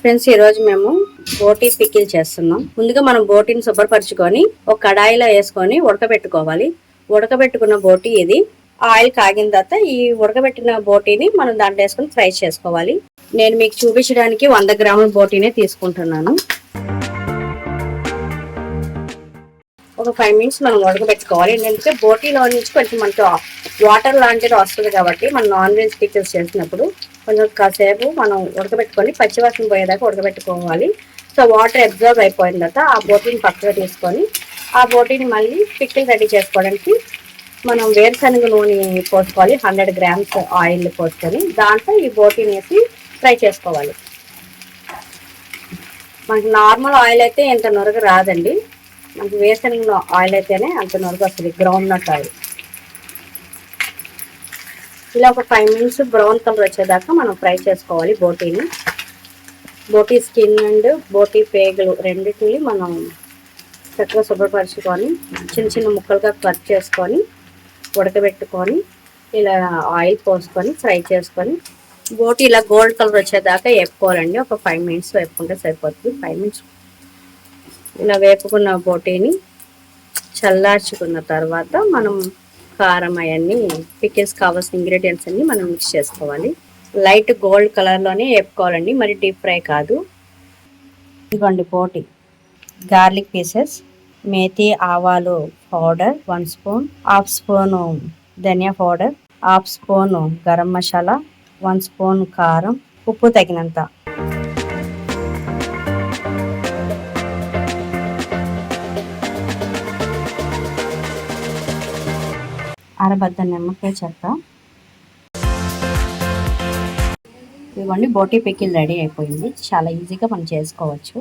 Friends ఈ రోజు మేము బోటీ పికిల్ చేస్తున్నాం. ముందుగా మనం బోటీని శుభ్రపరచుకొని ఒక కడాయిలో వేసుకొని ఉడకబెట్టుకోవాలి. ఉడకబెట్టుకున్న బోటీ ఇది. ఆయిల్ కాగిన తర్వాత ఈ ఉడకబెట్టిన బోటీని మనం దాంట్లో వేసుకొని ఫ్రై చేసుకోవాలి. నేను మీకు చూపించడానికి వంద గ్రాముల బోటీనే తీసుకుంటున్నాను. ఒక ఫైవ్ మినిట్స్ మనం ఉడకబెట్టుకోవాలి. ఎందుకంటే బోటీలో నుంచి కొంచెం మనకి వాటర్ లాంటిది వస్తుంది కాబట్టి మనం నాన్ వెజ్ పికిల్స్ చేసినప్పుడు కొంచెం కాసేపు మనం ఉడకబెట్టుకొని పచ్చివాసన పోయేదాకా ఉడకబెట్టుకోవాలి. సో వాటర్ అబ్జర్వ్ అయిపోయిన తర్వాత ఆ బోటీని పక్కగా తీసుకొని ఆ బోటీని మళ్ళీ పిక్కిల్ రెడీ చేసుకోవడానికి మనం వేరుశనగ నూనె పోసుకోవాలి హండ్రెడ్ గ్రామ్స్ ఆయిల్ పోసుకొని దాంట్లో ఈ బోటీని వేసి ఫ్రై చేసుకోవాలి. మనకి నార్మల్ ఆయిల్ అయితే ఇంత నొరగ రాదండి. మనకి వేసిన ఆయిల్ అయితేనే అంత నొరగ వస్తుంది గ్రౌండ్ నట్ ఆయిల్. ఇలా ఒక ఫైవ్ మినిట్స్ బ్రౌన్ కలర్ వచ్చేదాకా మనం ఫ్రై చేసుకోవాలి బోటీని. బోటీ స్కిన్ అండ్ బోటీ పేగులు రెండింటిని మనం చక్కగా శుభ్రపరచుకొని చిన్న చిన్న ముక్కలుగా కట్ చేసుకొని ఉడకబెట్టుకొని ఇలా ఆయిల్ పోసుకొని ఫ్రై చేసుకొని బోటి ఇలా గోల్డ్ కలర్ వచ్చేదాకా వేపుకోవాలండి. ఒక ఫైవ్ మినిట్స్ వేపుకుంటే సరిపోతుంది. ఫైవ్ మినిట్స్ ఇలా వేపుకున్న బోటీని చల్లార్చుకున్న తర్వాత మనం కారం అవన్నీ పికిల్స్ కావాల్సిన ఇంగ్రీడియంట్స్ అన్ని మనం మిక్స్ చేసుకోవాలి. లైట్ గోల్డ్ కలర్లోనే వేపుకోవాలండి మరి డీప్ ఫ్రై కాదు. ఇదిగోండి బోటి. గార్లిక్ పీసెస్ మేతి ఆవాలు powder one spoon half spoon ధనియా powder half spoon garam masala one spoon కారం ఉప్పు తగినంత. అరబద్ద నిమ్మకాయ చెక్క ఇవ్వండి బోటీ పికిల్ రెడీ అయిపోయింది. చాలా ఈజీగా మనం చేసుకోవచ్చు.